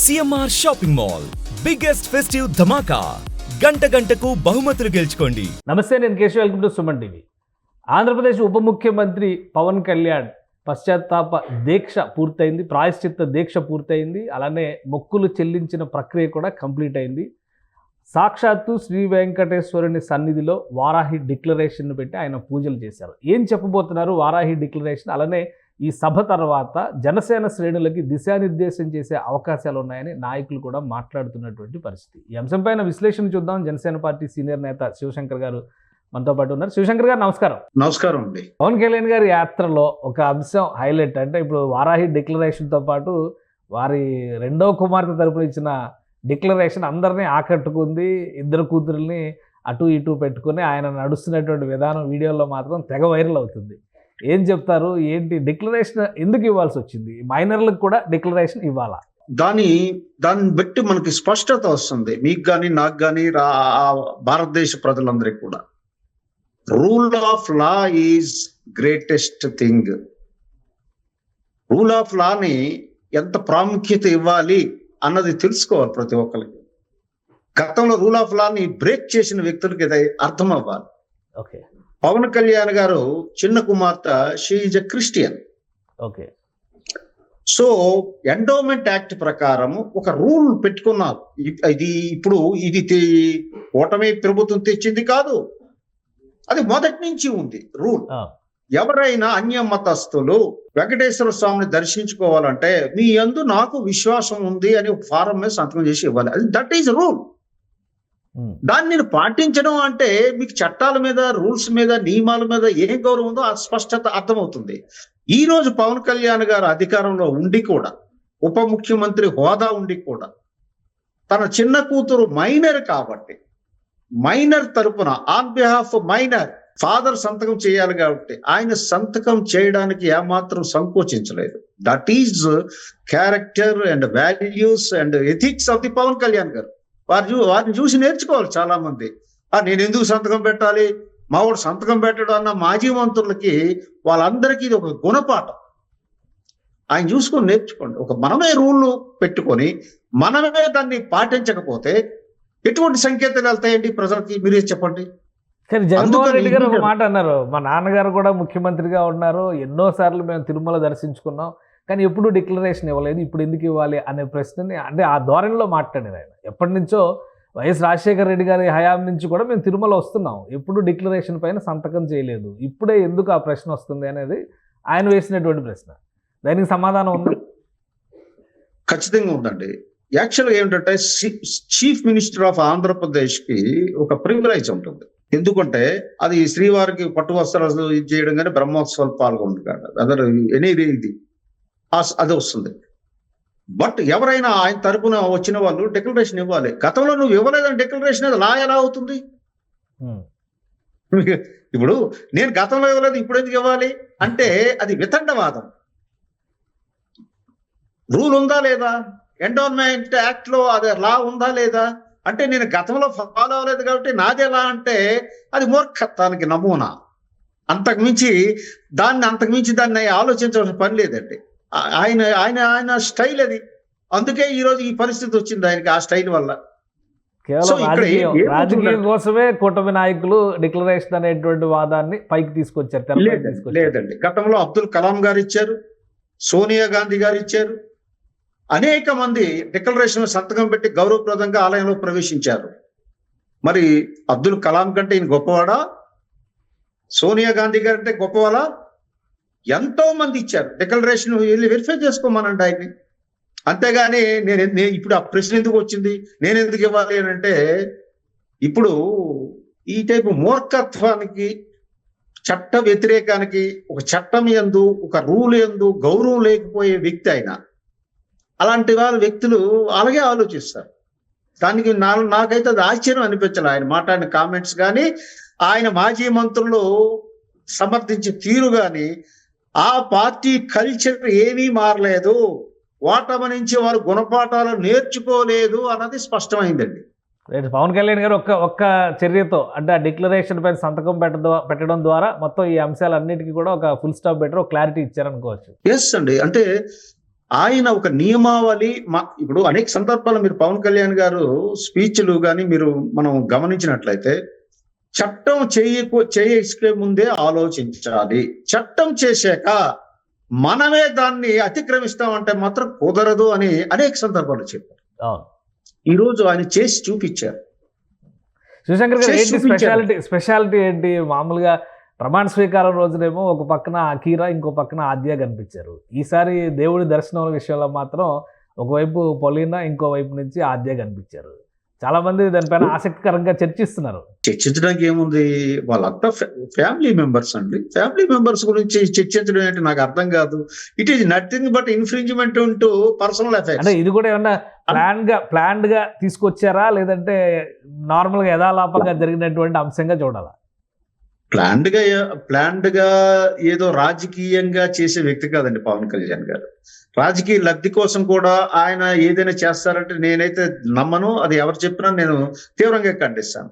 CMR shopping mall biggest festive ధమాకా. గంట గంటకు బహుమతులు గెలుచుకోండి. నమస్తే నేను Keshav. Welcome to Suman TV. Andhra Pradesh ఉప ముఖ్యమంత్రి పవన్ కళ్యాణ్ పశ్చాత్తాప దీక్ష పూర్తయింది. ప్రాయశ్చిత్త దీక్ష పూర్తయింది. అలానే మొక్కులు చెల్లించిన ప్రక్రియ కూడా కంప్లీట్ అయింది. సాక్షాత్తు శ్రీ వెంకటేశ్వరుని సన్నిధిలో వారాహి డిక్లరేషన్ పెట్టి ఆయన పూజలు చేశారు. ఏం చెప్పబోతున్నారు వారాహి డిక్లరేషన్? అలానే ఈ సభ తర్వాత జనసేన శ్రేణులకి దిశానిర్దేశం చేసే అవకాశాలు ఉన్నాయని నాయకులు కూడా మాట్లాడుతున్నటువంటి పరిస్థితి. ఈ అంశంపైన విశ్లేషణ చూద్దాం. జనసేన పార్టీ సీనియర్ నేత శివశంకర్ గారు మనతో పాటు ఉన్నారు. శివశంకర్ గారు నమస్కారం. నమస్కారం అండి. పవన్ కళ్యాణ్ గారి యాత్రలో ఒక అంశం హైలైట్ అంటే ఇప్పుడు వారాహి డిక్లరేషన్తో పాటు వారి రెండో కుమార్తె తరపున ఇచ్చిన డిక్లరేషన్ అందరినీ ఆకట్టుకుంది. ఇద్దరు కూతురుల్ని అటు ఇటు పెట్టుకుని ఆయన నడుస్తున్నటువంటి విధానం వీడియోలో మాత్రం తెగ వైరల్ అవుతుంది. ఏం చెప్తారు? ఏంటి? డిక్లరేషన్ ఎందుకు ఇవ్వాల్సి వచ్చింది? మైనర్లకు కూడా డిక్లరేషన్ ఇవ్వాలా? దాని దాన్ని బట్టి మనకి స్పష్టత వస్తుంది. మీకు కానీ నాకు కానీ భారతదేశ ప్రజలందరికీ కూడా. Rule of law is greatest thing rule of లాని ఎంత ప్రాముఖ్యత ఇవ్వాలి అన్నది తెలుసుకోవాలి ప్రతి ఒక్కరికి. గతంలో రూల్ ఆఫ్ లాని బ్రేక్ చేసిన వ్యక్తులకి ఇది అర్థం అవ్వాలి ఓకే. పవన్ కళ్యాణ్ గారు చిన్న కుమార్తె she is a Christian okay. So endowment act ప్రకారం ఒక రూల్ పెట్టుకున్నారు. ఇది ఇప్పుడు ఇది ఓటమి ప్రభుత్వం తెచ్చింది కాదు. అది మొదటి నుంచి ఉంది రూల్ ఎవరైనా అన్య మతస్థులు వెంకటేశ్వర స్వామిని దర్శించుకోవాలంటే మీ యందు నాకు విశ్వాసం ఉంది అని ఒక ఫారం మీద సంతకం చేసి ఇవ్వాలి. అది దట్ ఈజ్ రూల్ దాన్ని నేను పాటించడం అంటే మీకు చట్టాల మీద రూల్స్ మీద నియమాల మీద ఏం గౌరవం ఉందో ఆ స్పష్టత అర్థమవుతుంది. ఈ రోజు పవన్ కళ్యాణ్ గారు అధికారంలో ఉండి కూడా ఉప ముఖ్యమంత్రి హోదా ఉండి కూడా తన చిన్న కూతురు మైనర్ కాబట్టి మైనర్ తరపున ఆన్ బిహాఫ్ మైనర్ ఫాదర్ సంతకం చేయాలి కాబట్టి ఆయన సంతకం చేయడానికి ఏమాత్రం సంకోచించలేదు. That is character and values and ethics of the Pawan Kalyan garu. వారు చూ- వారిని చూసి నేర్చుకోవాలి చాలా మంది ఆ నేను ఎందుకు సంతకం పెట్టాలి? మావాడు సంతకం పెట్టడం అన్న మాజీ మంత్రులకి వాళ్ళందరికీ ఇది ఒక గుణపాఠం. ఆయన చూసుకొని నేర్చుకోండి. ఒక మనమే రూల్ పెట్టుకొని మనమే దాన్ని పాటించకపోతే ఎటువంటి సంకేతాలు వెళ్తాయండి ప్రజలకి? మీరే చెప్పండి? కానీ జగన్మోహన్ రెడ్డి గారు ఒక మాట అన్నారు. మా నాన్నగారు కూడా ముఖ్యమంత్రిగా ఉన్నారు. ఎన్నో సార్లు మేము తిరుమల దర్శించుకున్నాం. కానీ ఎప్పుడు డిక్లరేషన్ ఇవ్వలేదు. ఇప్పుడు ఎందుకు ఇవ్వాలి అనే ప్రశ్నని అంటే ఆ ధోరణిలో మాట్లాడేది ఆయన. ఎప్పటి నుంచో వైఎస్ రాజశేఖర రెడ్డి గారి హయాం నుంచి కూడా మేము తిరుమల వస్తున్నాం. ఎప్పుడు డిక్లరేషన్ పైన సంతకం చేయలేదు. ఇప్పుడే ఎందుకు ఆ ప్రశ్న వస్తుంది అనేది ఆయన వేసినటువంటి ప్రశ్న. దానికి సమాధానం ఉంది? ఖచ్చితంగా ఉందండి. యాక్చువల్గా ఏమిటంటే చీఫ్ మినిస్టర్ ఆఫ్ ఆంధ్రప్రదేశ్కి ఒక ప్రివిలైజ్ ఉంటుంది. ఎందుకంటే అది శ్రీవారికి పట్టు వస్త్రాలు ఇది చేయడం కానీ బ్రహ్మోత్సవాలు పాల్గొంటారు అదర్ ఎనీ ఇది. అది వస్తుంది. బట్ ఎవరైనా ఆయన తరపున వచ్చిన వాళ్ళు డిక్లరేషన్ ఇవ్వాలి. గతంలో నువ్వు ఇవ్వలేదని డిక్లరేషన్ అది లా ఎలా అవుతుంది? ఉమ్, ఇప్పుడు నేను గతంలో ఇవ్వలేదు ఇప్పుడు ఎందుకు ఇవ్వాలి? అంటే అది వితండవాదం. రూల్ ఉందా లేదా? ఎండోన్మెంట్ యాక్ట్లో అది లా ఉందా లేదా? అంటే నేను గతంలో ఫాలో అవ్వలేదు కాబట్టి నాది ఎలా అంటే అది మూర్ఖత్వానికి నమూనా. అంతకు మించి దాన్ని అంతకు మించి దాన్ని ఆలోచించవలసిన పని లేదండి. ఆయన ఆయన ఆయన స్టైల్ అది. అందుకే ఈ రోజు ఈ పరిస్థితి వచ్చింది ఆయనకి ఆ స్టైల్ వల్ల. కేవలం రాజకీయం. కోసమే కూటమి నాయకులు డిక్లరేషన్ అనేటువంటి వాదాన్ని పైకి తీసుకొచ్చారు తెరపైకి లేదండి తీసుకొచ్చారు. లేదండి. గతంలో అబ్దుల్ కలాం గారు ఇచ్చారు సోనియా గాంధీ గారు ఇచ్చారు. అనేక మంది డిక్లరేషన్ సంతకం పెట్టి గౌరవప్రదంగా ఆలయంలో ప్రవేశించారు. మరి అబ్దుల్ కలాం కంటే ఈయన గొప్పవాడా? సోనియా గాంధీ గారు అంటే గొప్పవాడా? ఎంతో మంది ఇచ్చారు. డిక్లరేషన్ వెళ్ళి వెరిఫై చేసుకోమనండి ఆయన్ని. అంతేగాని నేను నేను ఇప్పుడు ఆ ప్రశ్న ఎందుకు వచ్చింది? నేను ఎందుకు ఇవ్వాలి అని అంటే ఇప్పుడు ఈ టైపు మూర్ఖత్వానికి చట్ట వ్యతిరేకానికి ఒక చట్టం ఎందు ఒక రూల్ ఎందు గౌరవం లేకపోయే వ్యక్తి ఆయన. అలాంటి వాళ్ళ వ్యక్తులు అలాగే ఆలోచిస్తారు. దానికి నా నాకైతే అది ఆశ్చర్యం అనిపించాలి. ఆయన మాట్లాడిన కామెంట్స్ కానీ ఆయన మాజీ మంత్రులు సమర్థించే తీరు కానీ ఆ పార్టీ కల్చర్ ఏమీ మారలేదు. ఓటమి నుంచి వారు గుణపాఠాలు నేర్చుకోలేదు అన్నది స్పష్టమైందండి. రైట్ పవన్ కళ్యాణ్ గారు ఒక్క ఒక్క చర్యతో అంటే ఆ డిక్లరేషన్ పైన సంతకం పెట్టడం పెట్టడం ద్వారా మొత్తం ఈ అంశాలన్నిటికీ కూడా ఒక ఫుల్ స్టాప్ బెటర్ ఒక క్లారిటీ ఇచ్చారనుకోవచ్చు. ఎస్ అండి. అంటే ఆయన ఒక నియమావళి మా ఇప్పుడు అనేక సందర్భాలు మీరు పవన్ కళ్యాణ్ గారు స్పీచ్లు కానీ మీరు మనం గమనించినట్లయితే చట్టం చేయకు చేసుకే ముందే ఆలోచించాలి. చట్టం చేశాక మనమే దాన్ని అతిక్రమిస్తామంటే మాత్రం కుదరదు అని అనేక సందర్భాలు చెప్పారు. అవును. ఈ రోజు ఆయన చేసి చూపించారు. శివశంకర్ గారు ఏంటి. స్పెషాలిటీ స్పెషాలిటీ ఏంటి? మామూలుగా ప్రమాణ స్వీకారం రోజునేమో ఒక పక్కన అకీరా ఇంకో పక్కన ఆద్య కనిపించారు. ఈసారి దేవుడి దర్శనం విషయంలో మాత్రం ఒకవైపు పొలీనా ఇంకో వైపు నుంచి ఆద్య కనిపించారు. చాలా మంది దానిపైన ఆసక్తికరంగా చర్చిస్తున్నారు. చర్చించడానికి ఏముంది? వాళ్ళంతా ఫ్యామిలీ మెంబర్స్ అండి. ఫ్యామిలీ మెంబర్స్ గురించి చర్చించడం ఏంటి నాకు అర్థం కాదు. It is nothing but infringement ఉంటూ పర్సనల్ అంటే అఫైర్స్ ఇది కూడా ఏమన్నా ప్లాన్గా ప్లాన్డ్గా తీసుకొచ్చారా? లేదంటే నార్మల్గా యథాలాపంగా జరిగినటువంటి అంశంగా చూడాలా? ప్లాన్డ్గా ప్లాన్డ్గా ఏదో రాజకీయంగా చేసే వ్యక్తి కాదండి పవన్ కళ్యాణ్ గారు. రాజకీయ లబ్ధి కోసం కూడా ఆయన ఏదైనా చేస్తారంటే నేనైతే నమ్మను అది ఎవరు చెప్పినా నేను తీవ్రంగా ఖండిస్తాను.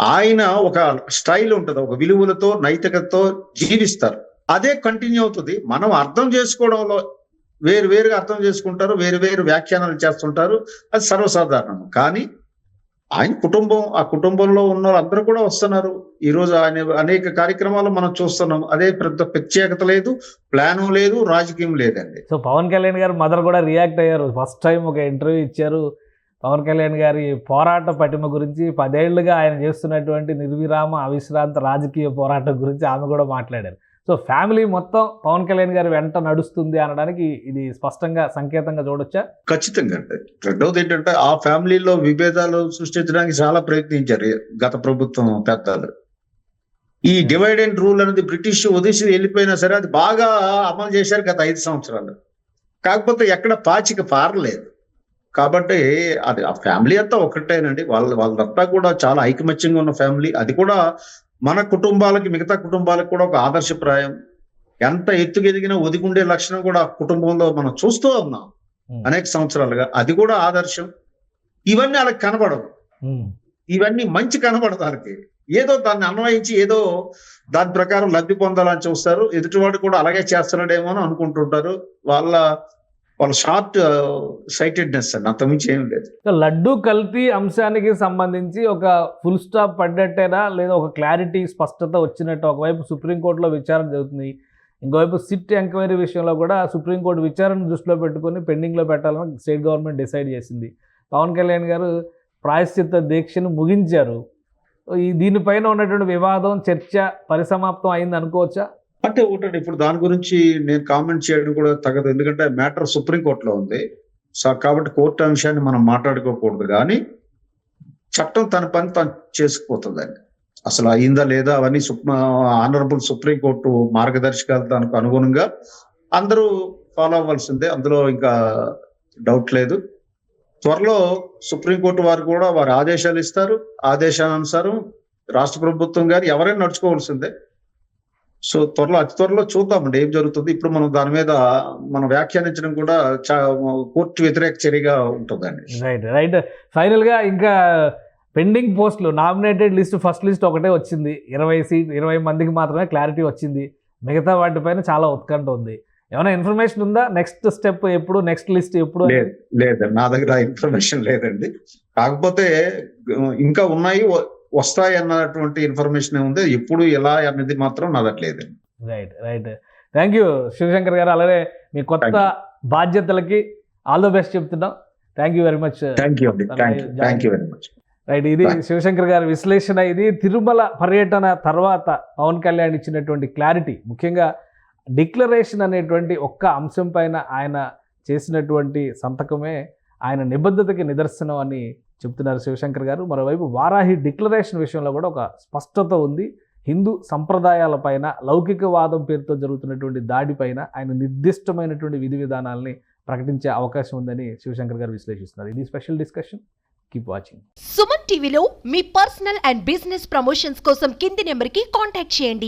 ఆయన ఒక స్టైల్ ఉంటుంది ఒక విలువలతో నైతికతతో జీవిస్తారు. అదే కంటిన్యూ అవుతుంది. మనం అర్థం చేసుకోవడంలో వేరు వేరుగా అర్థం చేసుకుంటారు వేరు వేరు వ్యాఖ్యానాలు చేస్తుంటారు అది సర్వసాధారణం. కానీ ఆయన కుటుంబం ఆ కుటుంబంలో ఉన్న వాళ్ళందరూ కూడా వస్తున్నారు. ఈ రోజు ఆయన అనేక కార్యక్రమాలు మనం చూస్తున్నాం. అదే పెద్ద ప్రత్యేకత లేదు ప్లాను లేదు రాజకీయం లేదండి. సో పవన్ కళ్యాణ్ గారు మదర్ కూడా రియాక్ట్ అయ్యారు. ఫస్ట్ టైం ఒక ఇంటర్వ్యూ ఇచ్చారు. పవన్ కళ్యాణ్ గారి పోరాట పటిమ గురించి పదేళ్ళుగా ఆయన చేస్తున్నటువంటి నిర్విరామ అవిశ్రాంత రాజకీయ పోరాటం గురించి ఆమె కూడా మాట్లాడారు. సో ఫ్యామిలీ మొత్తం పవన్ కళ్యాణ్ గారి వెంట నడుస్తుంది అనడానికి ఇది స్పష్టంగా సంకేతంగా చూడొచ్చా? ఖచ్చితంగా అండి. రెండవది ఏంటంటే ఆ ఫ్యామిలీలో విభేదాలు సృష్టించడానికి చాలా ప్రయత్నించారు గత ప్రభుత్వం పెద్దలు. ఈ డివైడ్ అండ్ రూల్ అనేది బ్రిటిష్ ఉదేశం వెళ్ళిపోయినా సరే అది బాగా అమలు చేశారు గత ఐదు సంవత్సరాలు. కాకపోతే ఎక్కడ పాచిక పారలేదు. కాబట్టి అది ఆ ఫ్యామిలీ అంతా ఒకటేనండి. వాళ్ళ వాళ్ళంతా కూడా చాలా ఐకమత్యంగా ఉన్న ఫ్యామిలీ అది కూడా మన కుటుంబాలకి మిగతా కుటుంబాలకు కూడా ఒక ఆదర్శప్రాయం. ఎంత ఎత్తుకెదిగినా ఒదిగుండే లక్షణం కూడా ఆ కుటుంబంలో మనం చూస్తూ ఉన్నాం. అనేక సంవత్సరాలుగా. అది కూడా ఆదర్శం. ఇవన్నీ వాళ్ళకి కనబడవు. ఇవన్నీ మంచి కనబడదు వాళ్ళకి ఏదో దాన్ని అన్వయించి ఏదో దాని ప్రకారం లబ్ధి పొందాలని చూస్తారు. ఎదుటివాడు కూడా అలాగే చేస్తున్నాడేమో అని అనుకుంటుంటారు. వాళ్ళ వాళ్ళ షార్ట్ సైటెడ్నెస్ అండి. అంతమించి ఏం లేదు. లడ్డు కల్తీ అంశానికి సంబంధించి ఒక ఫుల్ స్టాప్ పడ్డట్టేనా? లేదా ఒక క్లారిటీ స్పష్టత వచ్చినట్టు ఒకవైపు సుప్రీంకోర్టులో విచారణ జరుగుతుంది. ఇంకోవైపు సిట్ ఎంక్వైరీ విషయంలో కూడా సుప్రీంకోర్టు విచారణ దృష్టిలో పెట్టుకొని పెండింగ్లో పెట్టాలని స్టేట్ గవర్నమెంట్ డిసైడ్ చేసింది. పవన్ కళ్యాణ్ గారు ప్రాయశ్చిత్త దీక్షను ముగించారు. ఈ దీనిపైన ఉన్నటువంటి వివాదం చర్చ పరిసమాప్తం అయింది అనుకోవచ్చా? అంటే ఒకటండి ఇప్పుడు దాని గురించి నేను కామెంట్ చేయడం కూడా తగదు. ఎందుకంటే మ్యాటర్ సుప్రీంకోర్టులో ఉంది. సో కాబట్టి కోర్టు అంశాన్ని మనం మాట్లాడుకోకూడదు. కానీ చట్టం తన పని తను చేసుకుపోతుందండి. అసలు అయిందా లేదా అవన్నీ ఆనరబుల్ సుప్రీంకోర్టు మార్గదర్శకాలు దానికి అనుగుణంగా అందరూ ఫాలో అవ్వాల్సిందే. అందులో ఇంకా డౌట్ లేదు. త్వరలో సుప్రీంకోర్టు వారు కూడా వారు ఆదేశాలు ఇస్తారు. ఆదేశానుసారం రాష్ట్ర ప్రభుత్వం గారు ఎవరైనా నడుచుకోవాల్సిందే. సో త్వరలో అతి త్వరలో చూద్దామండి ఏం జరుగుతుంది. ఇప్పుడు మనం దాని మీద మనం వ్యాఖ్యానించడం కూడా చా- కోర్టు వ్యతిరేక చర్యగా ఉంటుందండి. రైట్ రైట్ ఫైనల్గా ఇంకా పెండింగ్ పోస్టులు నామినేటెడ్ లిస్ట్ ఫస్ట్ లిస్ట్ ఒకటే వచ్చింది. ఇరవై సీట్ ఇరవై మందికి మాత్రమే క్లారిటీ వచ్చింది. మిగతా వాటిపైన చాలా ఉత్కంఠ ఉంది. ఏమైనా ఇన్ఫర్మేషన్ ఉందా? నెక్స్ట్ స్టెప్ ఎప్పుడు? నెక్స్ట్ లిస్ట్ ఎప్పుడు లేదండి నా దగ్గర ఇన్ఫర్మేషన్ లేదండి. కాకపోతే ఇంకా ఉన్నాయి వస్తాయి అన్నటువంటి ఇన్ఫర్మేషన్ ఉంది. ఎప్పుడు ఎలా అనేది మాత్రం నా దగ్గర లేదండి. Right right thank you Shivashankar garu. అలాగే మీ కొత్త బాధ్యతలకి ఆల్ ద బెస్ట్ చెప్తున్నాం. Thank you very much thank you thank you very much right ఇది. శివశంకర్ గారి విశ్లేషణ. ఇది తిరుమల పర్యటన తర్వాత పవన్ కళ్యాణ్ ఇచ్చినటువంటి క్లారిటీ ముఖ్యంగా డిక్లరేషన్ అనేటువంటి ఒక్క అంశం పైన ఆయన చేసినటువంటి సంతకమే ఆయన నిబద్ధతకి నిదర్శనం అని చెప్తున్నారు శివశంకర్ గారు. మరోవైపు వారాహి డిక్లరేషన్ విషయంలో కూడా ఒక స్పష్టత ఉంది. హిందూ సంప్రదాయాలపైన లౌకికవాదం పేరుతో జరుగుతున్నటువంటి దాడిపైన ఆయన నిర్దిష్టమైనటువంటి విధి విధానాల్ని ప్రకటించే అవకాశం ఉందని శివశంకర్ గారు విశ్లేషిస్తున్నారు. ఇది special discussion keep watching Suman టీవీలో మీ పర్సనల్ అండ్ బిజినెస్ ప్రమోషన్స్ కోసం కింది నెంబర్కి కాంటాక్ట్ చేయండి.